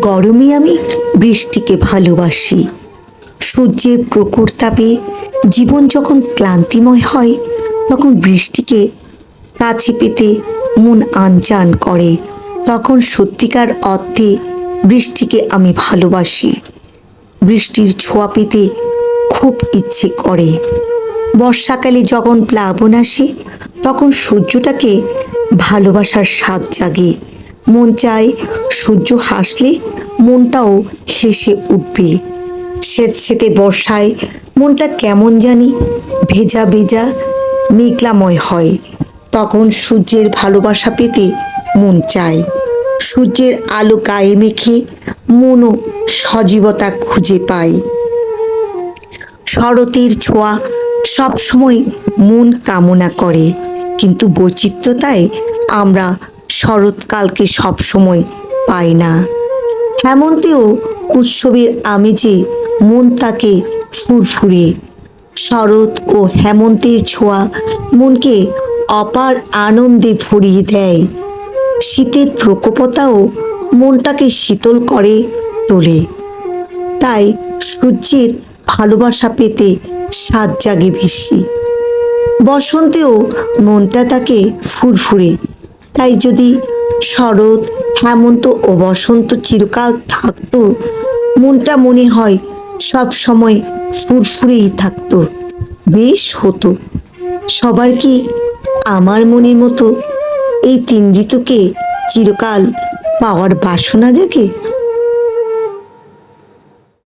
গরমে আমি বৃষ্টিকে ভালোবাসি। সূর্যের প্রখর তাপে জীবন যখন ক্লান্তিময় হয়, তখন বৃষ্টিকে কাছে পেতে মন আনচান করে। তখন সত্যিকার অর্থে বৃষ্টিকে আমি ভালোবাসি। বৃষ্টির ছোঁয়া পেতে খুব ইচ্ছে করে। বর্ষাকালে যখন প্লাবন আসে, তখন সূর্যটাকে ভালোবাসার স্বাদ জাগে। মন চায় সূর্য হাসলে মনটাও হেসে উঠবে। স্বেচ্ছেতে বর্ষায় মনটা কেমন জানি ভেজা ভেজা মেঘলাময় হয়। তখন সূর্যের ভালোবাসা পেতে মন চায়। সূর্যের আলো গায়ে মেখে মনও সজীবতা খুঁজে পায়। শরতের ছোঁয়া সবসময় মন কামনা করে, কিন্তু বৈচিত্র্যতায় আমরা শরৎকালকে সবসময় পাই না। হেমন্তেও উৎসবের আমেজে মন তাকে ফুরফুরে। শরৎ ও হেমন্তের ছোঁয়া মনকে অপার আনন্দে ভরিয়ে দেয়। শীতের প্রকোপতাও মনটাকে শীতল করে তোলে। তাই সূর্যের ভালোবাসা পেতে স্বাদ জাগে বেশি। বসন্তেও মনটা তাকে ফুরফুরে তাই যদি শরৎ, হেমন্ত ও বসন্ত চিরকাল থাকতো, মনটা মনে হয় সব সময় ফুরফুরেই থাকতো, বেশ হতো। সবার কি আমার মনের মতো এই তিন ঋতুকে চিরকাল পাওয়ার বাসনা জাগে?